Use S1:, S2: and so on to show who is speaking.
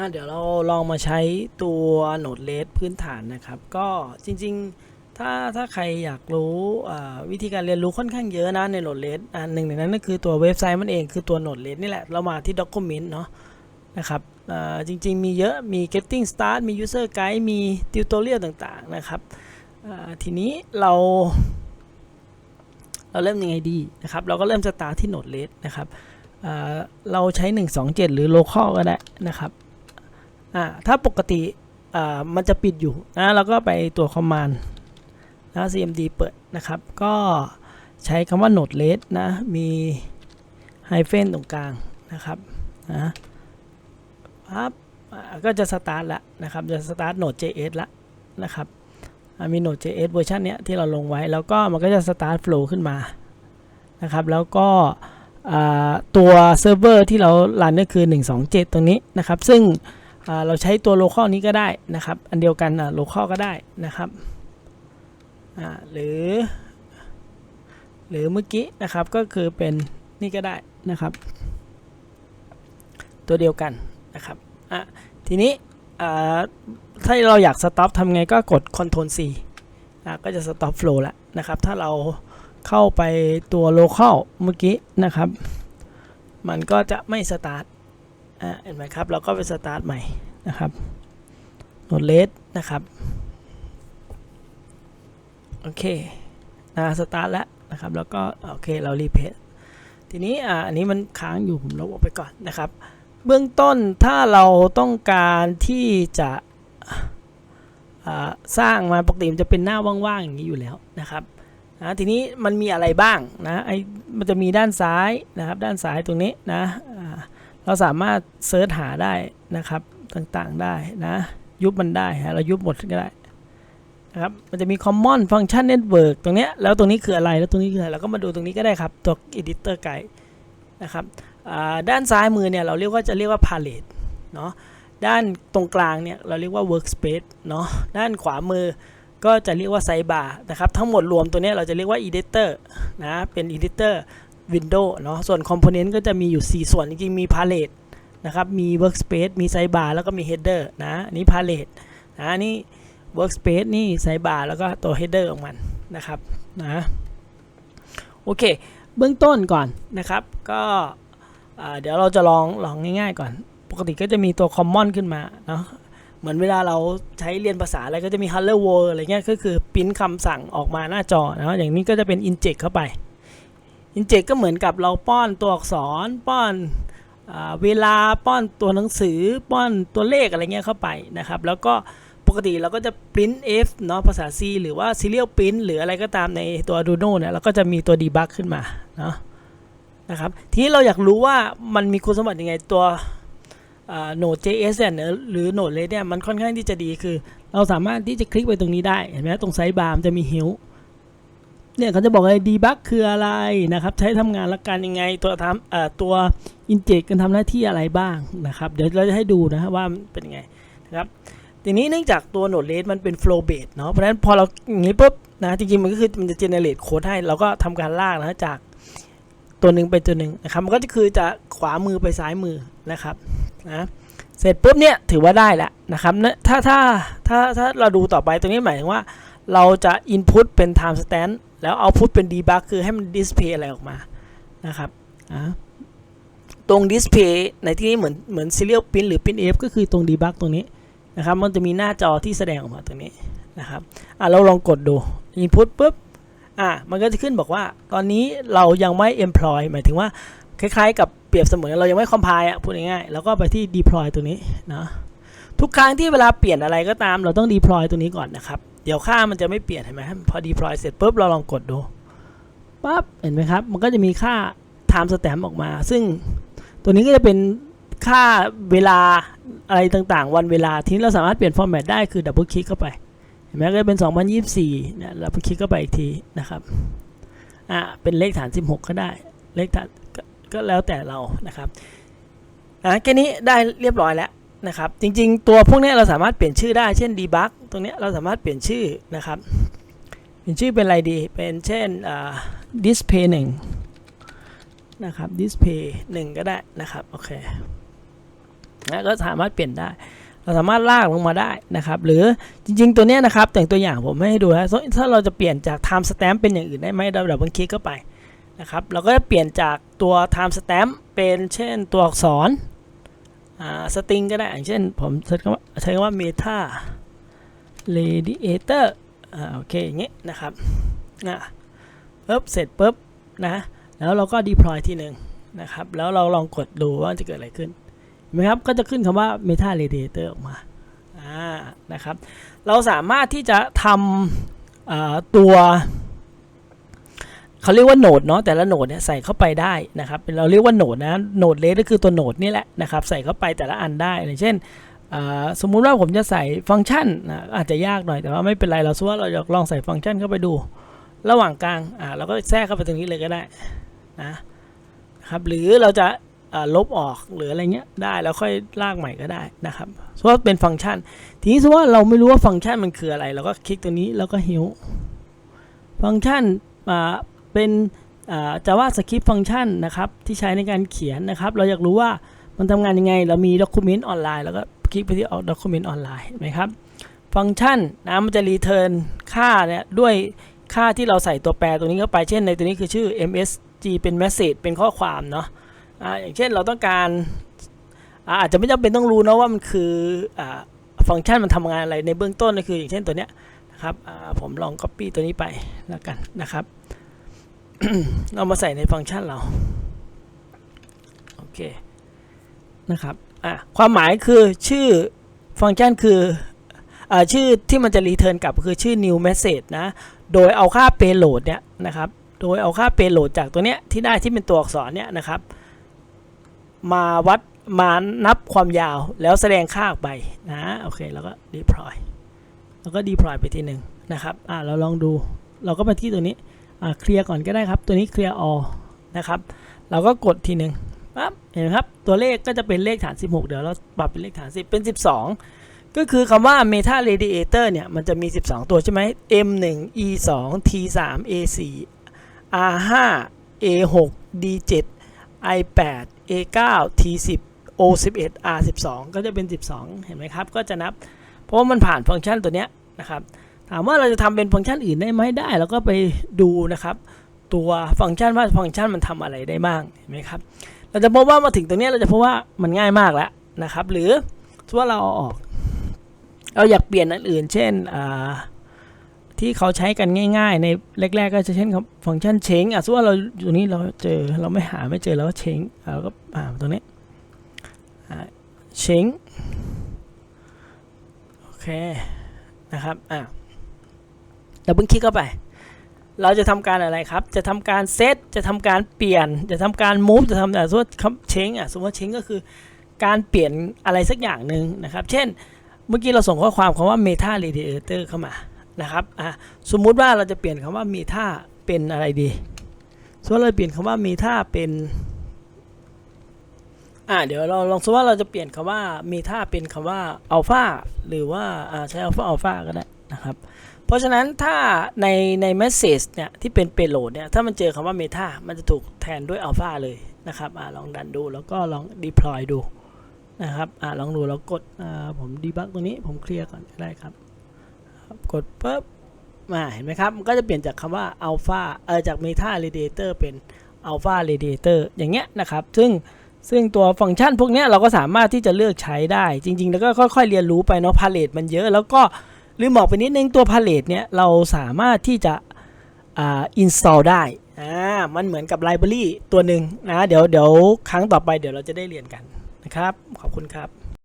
S1: อะเดี๋ยวเราลองมาใช้ตัว Node-RED พื้นฐานนะครับ ก็จริงๆ ถ้าถ้าใครอยากรู้วิธีการเรียนรู้ค่อนข้างเยอะนะใน Node-RED อ่าหนึ่งในนั้นก็คือตัวเว็บไซต์มันเองคือตัว Node-RED นี่แหละ เรามาที่ Document เนาะนะครับจริงๆ มีเยอะมี Getting Start มี User Guide มี Tutorial ต่างๆ นะครับทีนี้เราเราเริ่มยังไงดีนะครับ เราก็เริ่มสตาร์ทที่ Node-RED นะครับเราใช้ 127 หรือ local ก็ได้นะครับ อ่าถ้าปกติอ่ามันจะปิดอยู่นะเราก็ไปตัว command นะ cmd เปิดนะครับ ก็ใช้คำว่า node red นะ มี hyphen ตรงกลางนะครับนะปั๊บก็จะ start ละนะครับ จะ start node js ละนะครับ มี node js เวอร์ชันเนี้ยที่เราลงไว้ แล้วก็มันก็จะ start flow ขึ้นมา นะครับ แล้วก็ตัวเซิร์ฟเวอร์ที่เรารันก็คือ 127 ตรงนี้นะครับ ซึ่ง เราใช้ตัว local นี้ก็ได้นะครับ อันเดียวกันอะ local ก็ได้นะครับหรือ หรือเมื่อกี้นะครับก็คือเป็นนี่ก็ได้นะครับ ตัวเดียวกันนะครับอะทีนี้ถ้าเราอยาก stop ทำไงก็กด Ctrl C อะก็จะ stop flow แล้วนะครับ ถ้าเราเข้าไปตัว local เมื่อกี้นะครับ มันก็จะไม่ start อ่าเห็นไหมครับ เราก็ไปสตาร์ทใหม่นะครับโนดเลสนะครับ โอเคนะสตาร์ทแล้วนะครับ แล้วก็โอเคเรารีเพททีนี้อ่าอันนี้มันค้างอยู่ผมลบออกไปก่อนนะครับ เบื้องต้นถ้าเราต้องการที่จะอ่าสร้างมาปกติมันจะเป็นหน้าว่างๆอย่างนี้อยู่แล้วนะครับนะทีนี้มันมีอะไรบ้างนะไอมันจะมีด้านซ้ายนะครับ ด้านซ้ายตรงนี้นะ เราสามารถเซิร์ชหาได้นะครับต่างๆได้นะ ยุบมันได้ฮะเรายุบหมดก็ได้นะครับมันจะมี common function network ตรงเนี้ยแล้วตรงนี้คืออะไรแล้วตรงนี้คืออะไรเราก็มาดูตรงนี้ก็ได้ครับ ตัว editor guide นะครับด้านซ้ายมือเนี่ยเราเรียกว่าจะเรียกว่า palette เนาะด้านตรงกลางเนี่ยเราเรียกว่า workspace เนาะด้านขวามือก็จะเรียกว่า sidebar นะครับทั้งหมดรวมตัวเนี้ยเราจะเรียกว่า editor นะเป็น editor Window เนาะส่วน Component ก็จะมีอยู่ 4 ส่วนจริงๆมี Palette นะครับมี Workspace มี Sidebar แล้วก็มี Header นะอันนี้ Palette นะอันนี่ Workspace นี่ Sidebar แล้วก็ตัว Header ของมันนะครับนะโอเค เบื้องต้นก่อนนะครับก็เดี๋ยวเราจะลองลองง่ายๆก่อน ปกติก็จะมีตัว Common ขึ้นมาเนาะเหมือนเวลาเราใช้เรียนภาษาอะไรก็จะมี Hello World อะไรเงี้ยก็คือพิมพ์คำสั่งออกมาหน้าจอนะอย่างนี้ก็จะเป็น Inject เข้าไป อินเจกก็เหมือนกับเราป้อนตัวอักษรป้อนอเวลาป้อนตัวหนังสือป้อนตัวเลขอะไรเงี้ยเข้าไปนะครับ แล้วก็ปกติเราก็จะ print f เนาะภาษา C หรือว่า serial print หรืออะไรก็ตามในตัว Arduino เนี่ยเราก็จะมีตัว debug ขึ้นมาเนาะนะครับทีนี้เราอยากรู้ว่ามันมีคุณสมบัติยังไงตัว Node.js เนี่ยหรือ Node.js เนี่ยมันค่อนข้างที่จะดีคือ เราสามารถที่จะคลิกไปตรงนี้ได้เห็นไหมตรงไซด์บาร์มันจะมี help เนี่ยเขาจะบอกเลยดีบักคืออะไรนะครับ ใช้ทำงานละกันยังไง ตัวทำเอ่อตัวอินเจกกันทำหน้าที่อะไรบ้างนะครับ เดี๋ยวเราจะให้ดูนะว่าเป็นยังไงนะครับทีนี้เนื่องจากตัว Node RED มันเป็น flow based เนาะเพราะฉะนั้นพอเราอย่างนี้ปุ๊บนะจริงๆมันก็คือมันจะ generate โค้ดให้ เราก็ทำการลากนะจากตัวหนึ่งไปตัวหนึ่งนะครับมันก็จะคือจะขวามือไปซ้ายมือนะครับนะเสร็จปุ๊บเนี่ยถือว่าได้แล้วนะครับนะถ้าถ้าถ้าถ้าเราดูต่อไปตรงนี้หมายถึงว่า เราจะ input เป็น time stamp แล้ว output เป็น debug คือให้มัน display อะไรออกมานะครับตรง display ในที่นี้เหมือนเหมือน serial print หรือ printf ก็คือตรง debug ตรงนี้นะครับ มันจะมีหน้าจอที่แสดงออกมาตรงนี้นะครับอะเราลองกดดู input ปุ๊บอะมันก็จะขึ้นบอกว่าตอนนี้เรายังไม่ employ หมายถึงว่าคล้ายๆ กับเปรียบเสมือนเรายังไม่ compile อะพูดง่ายๆแล้วก็ไปที่ deploy ตัวนี้นะทุกครั้งที่เวลาเปลี่ยนอะไรก็ตาม เราต้อง deploy ตัวนี้ก่อนนะครับ เดี๋ยวค่ามันจะไม่เปลี่ยนเห็นไหมพอ deploy เสร็จปุ๊บเราลองกดดูปั๊บเห็นไหมครับ มันก็จะมีค่า time stamp ออกมา ซึ่งตัวนี้ก็จะเป็นค่าเวลาอะไรต่างๆ วันเวลาที่เราสามารถเปลี่ยน format ได้คือ double click เข้าไป เห็นไหมก็จะเป็น 2024เนี่ยเราไปคลิกเข้าไปอีกทีนะครับอ่าเป็นเลขฐาน 16 ก็ได้ เลขฐานก็ก็แล้วแต่เรานะครับอะแค่นี้ได้เรียบร้อยแล้ว นะครับ จริงๆ ตัวพวกนี้เราสามารถเปลี่ยนชื่อได้ เช่น debug ตรงนี้เราสามารถเปลี่ยนชื่อนะครับ เปลี่ยนชื่อเป็นอะไรดี เป็นเช่น display 1นะครับ display 1ก็ได้นะครับ โอเคนะก็สามารถเปลี่ยนได้ เราสามารถลากลงมาได้นะครับ หรือจริงๆ ตัวนี้นะครับ แต่งตัวอย่างผมให้ดูนะถ้าเราจะเปลี่ยนจาก time stamp เป็นอย่างอื่นได้ไหมเราดับเบิลคลิกเข้าไปนะครับ เราก็จะเปลี่ยนจากตัว time stamp เป็นเช่นตัวอักษร สตริงก็ได้อย่างเช่นผมใช้คำว่าใช้คำว่า meta radiator อ่าโอเคอย่างเงี้ยนะครับนะปุ๊บเสร็จปุ๊บนะแล้วเราก็ deploy ที่หนึ่งนะครับแล้วเราลองกดดูว่าจะเกิดอะไรขึ้นเห็นไหมครับก็จะขึ้นคำว่า Meta Radiator ออกมาอ่านะครับเราสามารถที่จะทำอ่าตัว เขาเรียกว่าโหนดเนาะแต่ละโหนดเนี่ยใส่เข้าไปได้นะครับเราเรียกว่าโหนดนะโหนดเลสก็คือตัวโหนดนี่แหละนะครับใส่เข้าไปแต่ละอันได้อย่างเช่นสมมุติว่าผมจะใส่ฟังก์ชันอาจจะยากหน่อยแต่ว่าไม่เป็นไรเราสมมติว่าเราอยากลองใส่ฟังก์ชันเข้าไปดู ระหว่างกลางเราก็แทรกเข้าไปตรงนี้เลยก็ได้นะครับหรือเราจะาลบออกหรืออะไรเงี้ยได้แล้วค่อยลากใหม่ก็ได้นะครับเพราะว่าเป็นฟังก์ชัน ทีนี้สมมติว่าเราไม่รู้ว่าฟังก์ชันมันคืออะไร เราก็คลิกตัวนี้แล้วก็หิวฟังก์ชันอ่า เป็นอ่า JavaScript ฟังก์ชันนะครับ ที่ใช้ในการเขียนนะครับ เราอยากรู้ว่ามันทำงานยังไง เรามีด็อกิเมนต์ออนไลน์แล้วก็คลิกไปที่ออกด็อกิเมนต์ออนไลน์ไหมครับ ฟังก์ชันนะมันจะรีเทิร์นค่าเนี่ยด้วยค่าที่เราใส่ตัวแปรตัวนี้เข้าไป เช่นในตัวนี้คือชื่อ msg เป็น message เป็นข้อความเนาะอ่าอย่างเช่นเราต้องการอาอาจจะไม่จำเป็นต้องรู้นะว่ามันคืออาฟังก์ชันมันทำงานอะไรในเบื้องต้นก็คืออย่างเช่นตัวเนี้ยนะครับอ่าผมลอง Copy ตัวนี้ไปแล้วกันนะครับ เรามาใส่ในฟังก์ชันเรา โอเค นะครับ อะ ความหมายคือชื่อฟังก์ชันคืออ่าชื่อที่มันจะรีเทิร์นกลับคือชื่อ new message นะ โดยเอาค่า payload เนี่ยนะครับ โดยเอาค่า payload จากตัวเนี้ยที่ได้ที่เป็นตัวอักษรเนี่ยนะครับ มาวัดมานับความยาวแล้วแสดงค่าออกไปนะ โอเค แล้วก็ deploy แล้วก็ deploy ไปทีหนึ่งนะครับ อ่าเราลองดู เราก็มาที่ตัวนี้ เคลียร์ก่อนก็ได้ครับ ตัวนี้ clear all นะครับ เราก็กดทีหนึ่งปั๊บเห็นไหมครับ ตัวเลขก็จะเป็นเลขฐาน 16 เดี๋ยวเราปรับเป็นเลขฐาน 10 เป็น 12 ก็คือคำว่า meta radiator เนี่ย มันจะมี 12 ตัวใช่ไหม m1 e2 t3 a4 r5 a6 d7 i8 A9 T10 O11 R12 ก็จะเป็น 12 เห็นไหมครับ ก็จะนับ เพราะว่ามันผ่านฟังก์ชันตัวเนี้ยนะครับ ถามว่าเราจะทำเป็นฟังก์ชันอื่นได้ไหมได้ แล้วก็ไปดูนะครับ ตัวฟังก์ชันว่าฟังก์ชันมันทำอะไรได้บ้างเห็นไหมครับ เราจะพบว่ามาถึงตรงนี้เราจะพบว่ามันง่ายมากแล้วนะครับ หรือถ้าว่าเราเอาออก เราอยากเปลี่ยนอันอื่น เช่นที่เขาใช้กันง่าย ๆ ในแรก ๆ ก็จะเช่นครับฟังก์ชันเชงอะสมมติว่าเราอยู่นี้เราเจอเราไม่หาไม่เจอแล้วก็เชงเราก็อ่าตรงนี้เชงโอเคนะครับอ่า ดับเบิลคลิกเข้าไป เราจะทำการอะไรครับ จะทำการเซต จะทำการเปลี่ยน จะทำการมูฟ จะทำแต่สมมติเชงอะสมมติว่าเชงก็คือการเปลี่ยนอะไรสักอย่างหนึ่งนะครับ เช่น เมื่อกี้เราส่งข้อความคำว่า meta radiator เข้ามานะครับอะสมมุติว่าเราจะเปลี่ยนคำว่า meta เป็นอะไรดี สมมติเราเปลี่ยนคำว่า meta เป็น อ่าเดี๋ยวเราลองสมมติว่าเราจะเปลี่ยนคำว่า meta เป็นคำว่า alpha หรือว่าอ่าใช้ alpha alpha ก็ได้นะครับ เพราะฉะนั้นถ้าในใน message เนี่ยที่เป็น payload เนี่ยถ้ามันเจอคำว่า meta มันจะถูกแทนด้วย alpha เลยนะครับอลองดันดูแล้วก็ลอง deploy ดูนะครับอลองดูแล้วกดผมดีบักตรงนี้ผมเคลียร์ก่อนได้ครับ กดปุ๊บมาเห็นไหมครับ มันก็จะเปลี่ยนจากคำว่า alpha เออจาก meta radiator เป็น alpha radiator อย่างเงี้ยนะครับ ซึ่งซึ่งตัวฟังก์ชันพวกเนี้ยเราก็สามารถที่จะเลือกใช้ได้จริง ๆ แล้วก็ค่อย ๆ เรียนรู้ไปเนาะพาเลตมันเยอะ แล้วก็ ลืมบอกไปนิดนึงตัวพาเลตเนี่ยเราสามารถที่จะอ่า install ได้อ่ามันเหมือนกับไลบรารีตัวหนึ่งนะเดี๋ยวเดี๋ยวครั้งต่อไปเดี๋ยวเราจะได้เรียนกันนะครับ ขอบคุณครับ